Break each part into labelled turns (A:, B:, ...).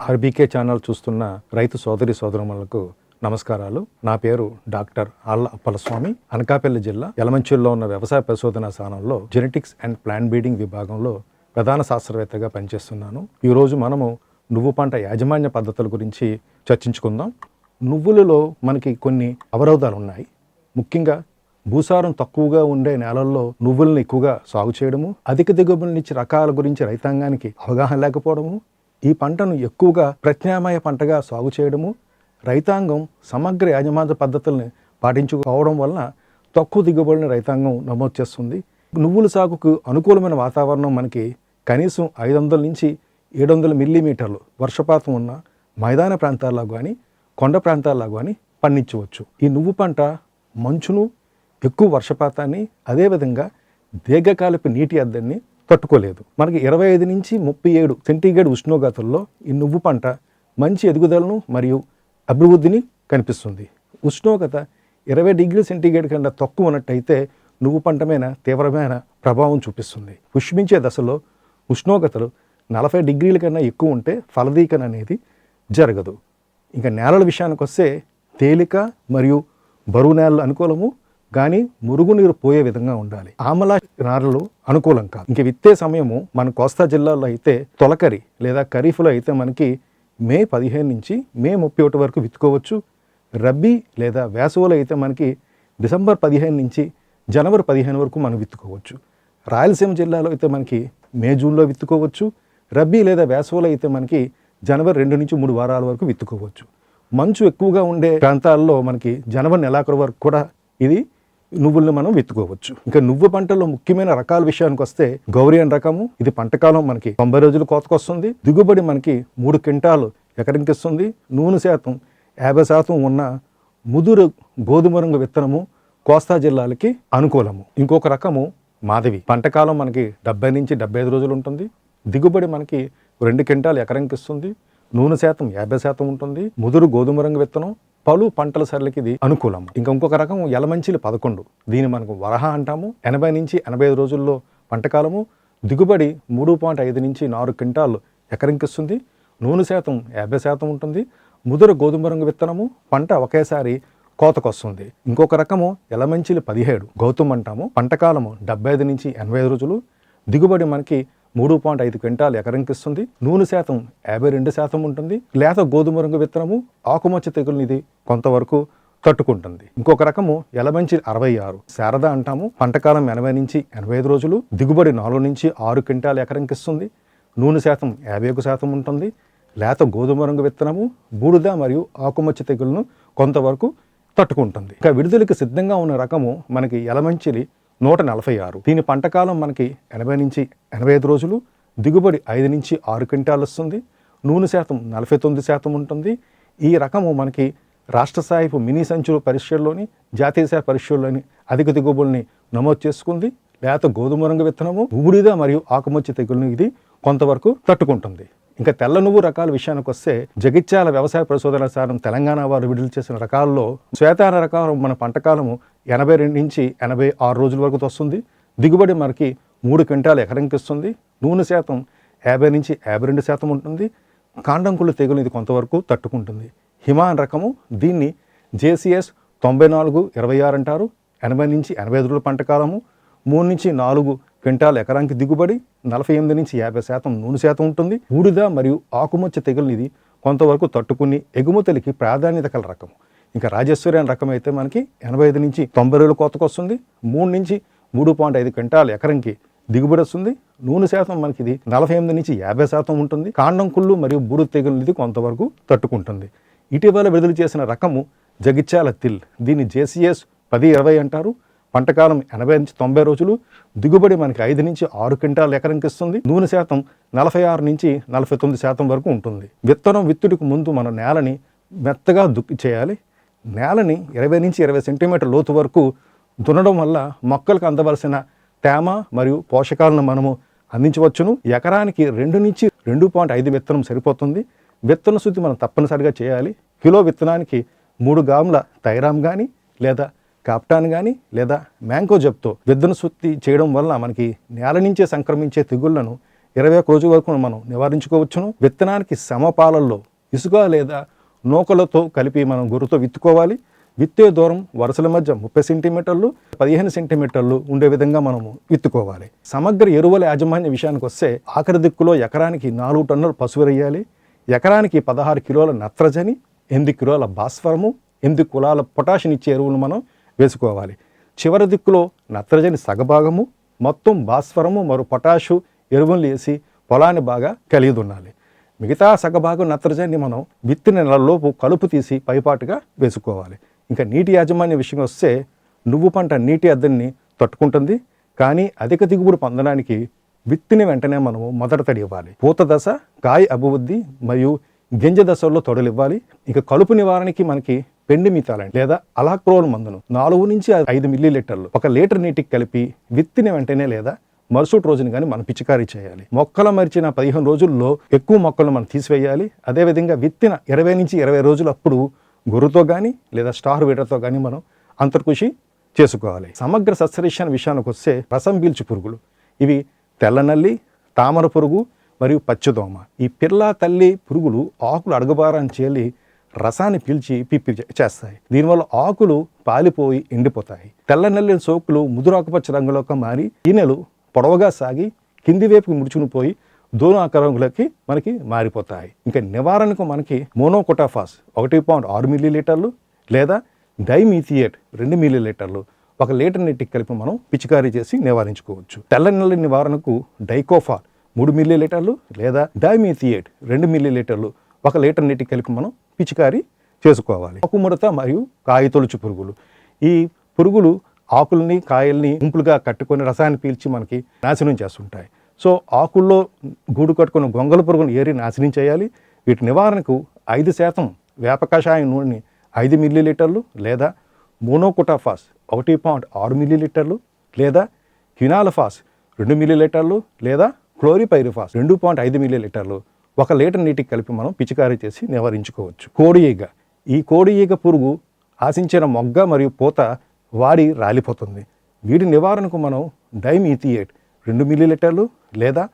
A: RBK channel చూస్తున్న రైతు సోదరి సోదరులకు నమస్కారాలు. నా పేరు డాక్టర్ ఆళ్ళ అప్పలస్వామి. అనకాపల్లి జిల్లా యలమంచిలో ఉన్న వ్యవసాయ పరిశోధన స్థానంలో జెనెటిక్స్ అండ్ ప్లాంట్ బీడింగ్ విభాగంలో ప్రధాన శాస్త్రవేత్తగా పనిచేస్తున్నాను. ఈరోజు మనము నువ్వు పంట యాజమాన్య పద్ధతుల గురించి చర్చించుకుందాం. నువ్వులలో మనకి కొన్ని అవరోధాలు ఉన్నాయి. ముఖ్యంగా భూసారం తక్కువగా ఉండే నేలల్లో నువ్వులను ఎక్కువగా సాగు చేయడము అధిక దిగుబడినిచ్చే రకాల గురించి రైతాంగానికి అవగాహన లేకపోవడము ఈ పంటను ఎక్కువగా ప్రత్యామ్నాయ పంటగా సాగు చేయడము రైతాంగం సమగ్ర యాజమాన్య పద్ధతుల్ని పాటించుకోవడం వలన తక్కువ దిగుబడిని రైతాంగం నమోదు చేస్తుంది. నువ్వుల సాగుకు అనుకూలమైన వాతావరణం మనకి కనీసం ఐదు వందల నుంచి ఏడు వందల మిల్లీమీటర్లు వర్షపాతం ఉన్న మైదాన ప్రాంతాల్లో కానీ కొండ ప్రాంతాల్లో కానీ పండించవచ్చు. ఈ నువ్వు పంట మంచును ఎక్కువ వర్షపాతాన్ని అదేవిధంగా దీర్ఘకాలపు నీటి అద్దడిని తట్టుకోలేదు. మనకి ఇరవై ఐదు నుంచి ముప్పై ఏడు సెంటీగ్రేడ్ ఉష్ణోగ్రతల్లో ఈ నువ్వు పంట మంచి ఎదుగుదలను మరియు అభివృద్ధిని కనిపిస్తుంది. ఉష్ణోగ్రత ఇరవై డిగ్రీ సెంటీగ్రేడ్ కన్నా తక్కువ ఉన్నట్టయితే నువ్వు పంట మీద తీవ్రమైన ప్రభావం చూపిస్తుంది. పుష్పించే దశలో ఉష్ణోగ్రతలు నలభై డిగ్రీల కన్నా ఎక్కువ ఉంటే ఫలదీకరణ అనేది జరగదు. ఇంకా నేలల విషయానికి వస్తే తేలిక మరియు బరువు నేలలు అనుకూలము కానీ మురుగునీరు పోయే విధంగా ఉండాలి. ఆమల నారలు అనుకూలం కాదు. ఇంక విత్తే సమయము మన కోస్తా జిల్లాలో అయితే తొలకరి లేదా ఖరీఫ్లో అయితే మనకి మే పదిహేను నుంచి మే ముప్పై ఒకటి వరకు విత్తుకోవచ్చు. రబ్బీ లేదా వేసవిలో అయితే మనకి డిసెంబర్ పదిహేను నుంచి జనవరి పదిహేను వరకు మనం విత్తుకోవచ్చు. రాయలసీమ జిల్లాలో అయితే మనకి మే జూన్లో విత్తుకోవచ్చు. రబ్బీ లేదా వేసవిలో అయితే మనకి జనవరి రెండు నుంచి మూడు వారాల వరకు విత్తుకోవచ్చు. మంచు ఎక్కువగా ఉండే ప్రాంతాల్లో మనకి జనవరి నెలాఖరు వరకు కూడా ఇది నువ్వులను మనం విత్తుకోవచ్చు. ఇంకా నువ్వు పంటలో ముఖ్యమైన రకాల విషయానికి వస్తే గౌరియన్ రకము ఇది పంటకాలం మనకి తొంభై రోజులు కోతకొస్తుంది. దిగుబడి మనకి మూడు క్వింటాలు ఎకరింకిస్తుంది నూనె శాతం యాభై శాతం ఉన్న ముదురు గోధుమ రంగు విత్తనము కోస్తా జిల్లాలకి అనుకూలము. ఇంకొక రకము మాధవి. పంటకాలం మనకి డెబ్బై నుంచి డెబ్బై ఐదు రోజులు ఉంటుంది. దిగుబడి మనకి రెండు క్వింటాలు ఎకరంకిస్తుంది నూనె శాతం యాభై శాతం ఉంటుంది. ముదురు గోధుమ రంగు విత్తనం పలు పంటల సరళికి ఇది అనుకూలం ఇంకా ఇంకొక రకం ఎలమంచిలు పదకొండు. దీన్ని మనకు వరహ అంటాము. ఎనభై నుంచి ఎనభై ఐదు రోజుల్లో పంటకాలము దిగుబడి మూడు పాయింట్ ఐదు నుంచి నాలుగు క్వింటాలు ఎకరింకిస్తుంది నూనె శాతం యాభై శాతం ఉంటుంది. ముదుర గోధుమ రంగు విత్తనము పంట ఒకేసారి కోతకొస్తుంది ఇంకొక రకము ఎలమంచిలు పదిహేడు. గౌతమ్ అంటాము. పంటకాలము డెబ్బై ఐదు నుంచి ఎనభై ఐదు రోజులు. దిగుబడి మనకి మూడు పాయింట్ ఐదు క్వింటాలు ఎకరంకిస్తుంది. నూనె శాతం యాభై రెండు శాతం ఉంటుంది. లేత గోధుమ రంగు విత్తనము ఆకుమచ్చ తెగులు ఇది కొంతవరకు తట్టుకుంటుంది. ఇంకొక రకము ఎలమంచి అరవై ఆరు. శారద అంటాము. పంటకాలం ఎనభై నుంచి ఎనభై ఐదు రోజులు. దిగుబడి నాలుగు నుంచి ఆరు క్వింటాలు ఎకరంకిస్తుంది. నూనె శాతం యాభై ఒక శాతం ఉంటుంది. లేత గోధుమ రంగు విత్తనము బూడిద మరియు ఆకుమచ్చ తెగులను కొంతవరకు తట్టుకుంటుంది. ఇంకా విడుదలకి సిద్ధంగా ఉన్న రకము మనకి ఎలమంచిలి నూట నలభై ఆరు. దీని పంటకాలం మనకి ఎనభై నుంచి ఎనభై ఐదు రోజులు దిగుబడి ఐదు నుంచి ఆరు క్వింటాలు వస్తుంది నూనె శాతం నలభై తొమ్మిది శాతం ఉంటుంది. ఈ రకము మనకి రాష్ట్ర స్థాయిపు మినీ సంచుల పరీక్షల్లోని జాతీయ స్థాయి పరీక్షల్లోని అధిక దిగుబడిని నమోదు చేసుకుంది. లేత గోధుమ రంగు విత్తనము బూడిద మరియు ఆకుమచ్చ తెగులను ఇది కొంతవరకు తట్టుకుంటుంది. ఇంకా తెల్ల నువ్వు రకాల విషయానికి వస్తే జగిత్యాల వ్యవసాయ పరిశోధన సారం తెలంగాణ వారు విడుదల చేసిన రకాల్లో శ్వేతాన రకాలు మన పంటకాలము ఎనభై రెండు నుంచి ఎనభై ఆరు రోజుల వరకు వస్తుంది. దిగుబడి మనకి మూడు క్వింటాలు ఎకరంకిస్తుంది నూనె శాతం యాభై నుంచి యాభై రెండు శాతం ఉంటుంది. కాండంకుళ్ళు తెగులు ఇది కొంతవరకు తట్టుకుంటుంది. హిమాన్ రకము దీన్ని జేసీఎస్ తొంభై నాలుగు ఇరవై ఆరు అంటారు. ఎనభై నుంచి ఎనభై ఐదు రోజుల పంటకాలము మూడు నుంచి నాలుగు క్వింటాల్ ఎకరానికి దిగుబడి. నలభై ఎనిమిది నుంచి యాభై శాతం నూనె శాతం ఉంటుంది. బూడిద మరియు ఆకుమచ్చ తెగులు ఇది కొంతవరకు తట్టుకుని ఎగుమతులకి ప్రాధాన్యత కల రకం ఇంకా రాజేశ్వరి అనే రకం అయితే మనకి ఎనభై ఐదు నుంచి తొంభై రోజుల కోతకు వస్తుంది మూడు నుంచి మూడు పాయింట్ ఐదు క్వింటాల్ ఎకరంకి దిగుబడి వస్తుంది. నూనె శాతం మనకి ఇది నలభై ఎనిమిది నుంచి యాభై శాతం ఉంటుంది. కాండం కుళ్ళు మరియు బూడు తెగులు ఇది కొంతవరకు తట్టుకుంటుంది. ఇటీవల విడుదల చేసిన రకము జగిత్యాల తిల్. దీన్ని జేసీఎస్ పది ఇరవై అంటారు. పంటకాలం ఎనభై నుంచి తొంభై రోజులు. దిగుబడి మనకి ఐదు నుంచి ఆరు క్వింటాల్ ఎకరంకి ఇస్తుంది. నూనె శాతం నలభై ఆరు నుంచి నలభై తొమ్మిది శాతం వరకు ఉంటుంది. విత్తనం విత్తుడికి ముందు మన నేలని మెత్తగా దుక్కి చేయాలి. నేలని ఇరవై నుంచి ఇరవై సెంటీమీటర్ లోతు వరకు దున్నడం వల్ల మొక్కలకు అందవలసిన తేమ మరియు పోషకాలను మనము అందించవచ్చును. ఎకరానికి రెండు నుంచి రెండు పాయింట్ ఐదు విత్తనం సరిపోతుంది. విత్తన శుద్ధి మనం తప్పనిసరిగా చేయాలి. కిలో విత్తనానికి మూడు గ్రాముల థైరామ్ కానీ లేదా కాప్టాన్ కానీ లేదా మ్యాంకో జబ్తో విత్తన శుద్ధి చేయడం వల్ల మనకి నేల నుంచే సంక్రమించే తెగుళ్ళను ఇరవై ఒక్క రోజుల వరకు మనం నివారించుకోవచ్చును. విత్తనానికి సమపాలల్లో ఇసుక లేదా నూకలతో కలిపి మనం గురుతో విత్తుకోవాలి. విత్తే దూరం వరుసల మధ్య ముప్పై సెంటీమీటర్లు పదిహేను సెంటీమీటర్లు ఉండే విధంగా మనము విత్తుకోవాలి. సమగ్ర ఎరువుల యాజమాన్య విషయానికి వస్తే ఆఖరి దిక్కులో ఎకరానికి నాలుగు టన్నులు పసుపు వేయాలి. ఎకరానికి పదహారు కిలోల నత్రజని ఎనిమిది కిలోల భాస్వరము ఎనిమిది కులాల పొటాషియం ఇచ్చే ఎరువులు మనం వేసుకోవాలి. చివరి దిక్కులో నత్రజని సగభాగము మొత్తం భాస్వరము మరియు పొటాషు ఎరువులు వేసి పొలాన్ని బాగా కలిగి ఉండాలి. మిగతా సగభాగం నత్రజని మనం విత్తిన నెలలోపు కలుపు తీసి పైపాటుగా వేసుకోవాలి. ఇంకా నీటి యాజమాన్య విషయం వస్తే నువ్వు పంట నీటి అద్దెని తట్టుకుంటుంది కానీ అధిక దిగుబడి పొందడానికి విత్తిన వెంటనే మనము మొదట తడి ఇవ్వాలి. పూత దశ కాయ అభివృద్ధి మరియు గింజ దశల్లో తొడలివ్వాలి ఇక కలుపు నివారణకి మనకి పెండి మితాలండి లేదా అలాక్రోల్ మందును నాలుగు నుంచి ఐదు మిల్లీ లీటర్లు ఒక లీటర్ నీటికి కలిపి విత్తిన వెంటనే లేదా మరుసటి రోజున కానీ మనం పిచికారీ చేయాలి. మొక్కలు మరిచిన పదిహేను రోజుల్లో ఎక్కువ మొక్కలను మనం తీసివేయాలి. అదేవిధంగా విత్తిన ఇరవై నుంచి ఇరవై రోజులు అప్పుడు గురుతో కానీ లేదా స్టార్ వీడర్తో కానీ మనం అంతర్కృషి చేసుకోవాలి. సమగ్ర సస్యరేషన్ విషయానికి వస్తే రసం పీల్చు పురుగులు ఇవి తెల్లనల్లి తామర పురుగు మరియు పచ్చదోమ. ఈ పిల్ల తల్లి పురుగులు ఆకులు అడగబారని చేలి రసాన్ని పీల్చి పిప్పి చేస్తాయి. దీనివల్ల ఆకులు పాలిపోయి ఎండిపోతాయి. తెల్లనల్లిన సోకులు ముదురాకుపచ్చ రంగులోకి మారి ఈనెలు పొడవుగా సాగి కింది వైపుకి ముడుచుకుని పోయి దూరం ఆకారంలోకి మనకి మారిపోతాయి. ఇంకా నివారణకు మనకి మోనోకొటాఫాస్ ఒకటి పాయింట్ ఆరు మిల్లీ లీటర్లు లేదా డైమీథియేట్ రెండు మిల్లీ లీటర్లు ఒక లీటర్ నీటికి కలిపి మనం పిచికారీ చేసి నివారించుకోవచ్చు. తెల్ల నల్లి నివారణకు డైకోఫా మూడు మిల్లీ లీటర్లు లేదా డైమీథియేట్ రెండు మిల్లీ లీటర్లు ఒక లీటర్ నీటికి కలిపి మనం పిచికారీ చేసుకోవాలి. ఆకుముడత మరియు కాయ తొలుచు పురుగులు. ఈ పురుగులు ఆకుల్ని కాయల్ని గుంపులుగా కట్టుకొని రసాయన పీల్చి మనకి నాశనం చేస్తుంటాయి. సో ఆకుల్లో గూడు కట్టుకున్న గొంగల పురుగును ఏరి నాశనం చేయాలి. వీటి నివారణకు ఐదు శాతం వేపకషాయం నూనెని ఐదు మిల్లీ లీటర్లు లేదా మోనోకుటాఫాస్ ఒకటి పాయింట్ ఆరు మిల్లీ లీటర్లు లేదా హినాలఫాస్ రెండు మిల్లీ లీటర్లు లేదా క్లోరిపైరిఫాస్ రెండు పాయింట్ ఐదు మిల్లీ లీటర్లు ఒక లీటర్ నీటికి కలిపి మనం పిచికారీ చేసి నివారించుకోవచ్చు. కోడి ఈగ ఈ కోడి ఈగ పురుగు ఆశించిన మొగ్గ మరియు పూత వాడి రాలిపోతుంది. వీటి నివారణకు మనం డైమీథియేట్ రెండు మిల్లీలీటర్లు లేదా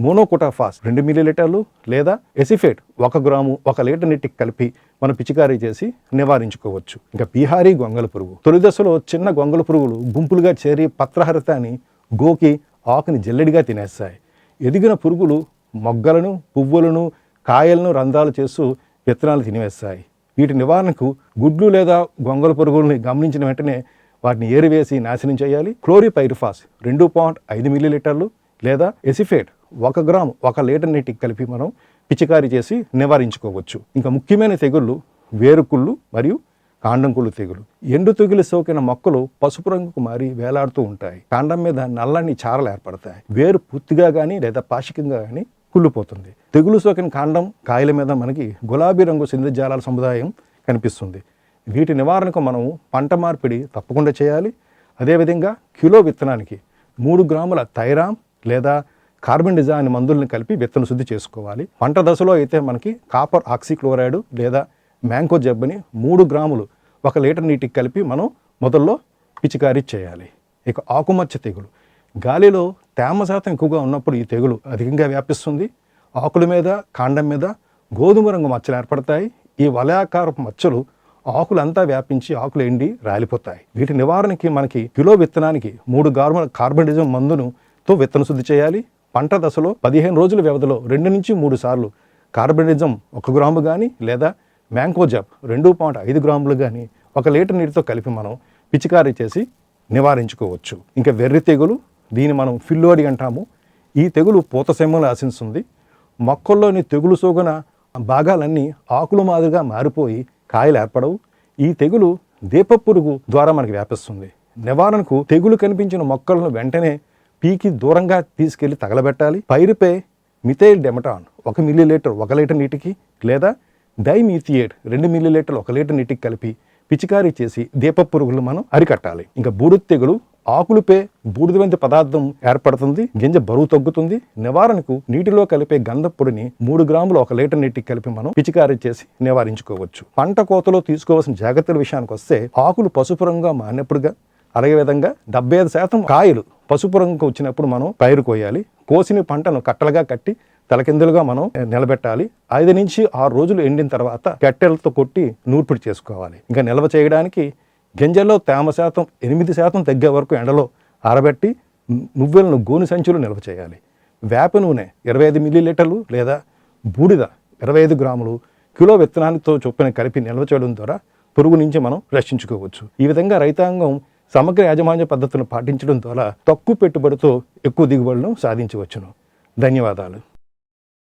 A: మోనోకుటాఫాస్ రెండు మిల్లీలీటర్లు లేదా ఎసిఫేట్ ఒక గ్రాము ఒక లీటర్ నీటికి కలిపి మనం పిచికారీ చేసి నివారించుకోవచ్చు. ఇంకా బీహారీ గొంగల పురుగు. తొలి దశలో చిన్న గొంగల పురుగులు గుంపులుగా చేరి పత్రహరితాన్ని గోకి ఆకుని జల్లెడిగా తినేస్తాయి. ఎదిగిన పురుగులు మొగ్గలను పువ్వులను కాయలను రంధ్రాలు చేస్తూ విత్తనాలు తినివేస్తాయి. వీటి నివారణకు గుడ్లు లేదా గొంగల పురుగుల్ని గమనించిన వెంటనే వాటిని ఏరివేసి నాశనం చేయాలి. క్లోరిపైరిఫాస్ రెండు పాయింట్ ఐదు మిల్లీలీటర్లు లేదా ఎసిఫేట్ ఒక గ్రామ్ ఒక లీటర్ నీటికి కలిపి మనం పిచికారీ చేసి నివారించుకోవచ్చు. ఇంకా ముఖ్యమైన తెగుళ్ళు వేరుకుళ్ళు మరియు కాండంకుళ్ళు తెగులు. ఎండు తెగులు సోకిన మొక్కలు పసుపు రంగుకు మారి వేలాడుతూ ఉంటాయి. కాండం మీద నల్లని చారలు ఏర్పడతాయి. వేరు పూర్తిగా కానీ లేదా పాక్షికంగా కానీ కుళ్ళిపోతుంది. తెగులు సోకిన కాండం కాయల మీద మనకి గులాబీ రంగు సింధజాలాల సముదాయం కనిపిస్తుంది. వీటి నివారణకు మనం పంట మార్పిడి తప్పకుండా చేయాలి. అదేవిధంగా కిలో విత్తనానికి మూడు గ్రాముల థైరామ్ లేదా కార్బన్ డిజా అనే మందులను కలిపి విత్తన శుద్ధి చేసుకోవాలి. పంట దశలో అయితే మనకి కాపర్ ఆక్సిక్లోరైడ్ లేదా మ్యాంకో జబ్బని మూడు గ్రాములు ఒక లీటర్ నీటికి కలిపి మనం మొదల్లో పిచికారీ చేయాలి. ఇక ఆకుమచ్చ తెగులు. గాలిలో తేమ శాతం ఎక్కువగా ఉన్నప్పుడు ఈ తెగులు అధికంగా వ్యాపిస్తుంది. ఆకుల మీద కాండం మీద గోధుమ రంగు మచ్చలు ఏర్పడతాయి. ఈ వలయాకారపు మచ్చలు ఆకులంతా వ్యాపించి ఆకులు ఎండి రాలిపోతాయి. వీటి నివారణకి మనకి కిలో విత్తనానికి మూడు గార్మ కార్బనిజం మందును తో విత్తన శుద్ధి చేయాలి. పంట దశలో పదిహేను రోజుల వ్యవధిలో రెండు నుంచి మూడు సార్లు కార్బనిజం ఒక గ్రాము కానీ లేదా మ్యాంకోజాబ్ రెండు పాయింట్ ఐదు గ్రాములు కానీ ఒక లీటర్ నీటితో కలిపి మనం పిచికారీ చేసి నివారించుకోవచ్చు. ఇంకా వెర్రి తెగులు దీన్ని మనం ఫిల్లోడి అంటాము. ఈ తెగులు పూత సెమ్మలు ఆశిస్తుంది మొక్కల్లోని తెగులు సోకున భాగాలన్నీ ఆకులు మాదిరిగా మారిపోయి కాయలు ఏర్పడవు ఈ తెగులు దీప పురుగు ద్వారా మనకి వ్యాపిస్తుంది. నివారణకు తెగులు కనిపించిన మొక్కలను వెంటనే పీకి దూరంగా తీసుకెళ్ళి తగలబెట్టాలి. పైరుపై మిథైల్ డెమటాన్ ఒక మిల్లీ లీటర్ ఒక లీటర్ నీటికి లేదా డైమీథియేట్ రెండు మిల్లీ లీటర్లు ఒక లీటర్ నీటికి కలిపి పిచికారీ చేసి దీప పురుగులు మనం అరికట్టాలి. ఇంకా బూడిద తెగులు ఆకులపై బూడిదవంటి పదార్థం ఏర్పడుతుంది గింజ బరువు తగ్గుతుంది నివారణకు నీటిలో కలిపే గంధ పొడిని మూడు గ్రాములు ఒక లీటర్ నీటికి కలిపి మనం పిచికారీ చేసి నివారించుకోవచ్చు. పంట కోతలో తీసుకోవాల్సిన జాగ్రత్తల విషయానికి వస్తే ఆకులు పసుపు రంగుగా మారినప్పుడుగా అలాగే విధంగా డెబ్బై ఐదు శాతం కాయలు పసుపు రంగుకు వచ్చినప్పుడు మనం పైరు కోయాలి. కోసిన పంటను కట్టలుగా కట్టి తలకిందులుగా మనం నిలబెట్టాలి. ఐదు నుంచి ఆరు రోజులు ఎండిన తర్వాత కట్టెలతో కొట్టి నూర్పిడి చేసుకోవాలి. ఇంకా నిల్వ చేయడానికి గింజల్లో తేమ శాతం ఎనిమిది శాతం తగ్గే వరకు ఎండలో ఆరబెట్టి నువ్వులను గోను సంచులు నిల్వ చేయాలి. వేప నూనె ఇరవై ఐదు మిల్లీలీటర్లు లేదా బూడిద ఇరవై ఐదు గ్రాములు కిలో విత్తనాలతో చొప్పున కలిపి నిల్వ చేయడం ద్వారా పురుగు నుంచి మనం రక్షించుకోవచ్చు. ఈ విధంగా రైతాంగం సమగ్ర యాజమాన్య పద్ధతులను పాటించడం ద్వారా తక్కువ పెట్టుబడితో ఎక్కువ దిగుబడులను సాధించవచ్చును. ధన్యవాదాలు.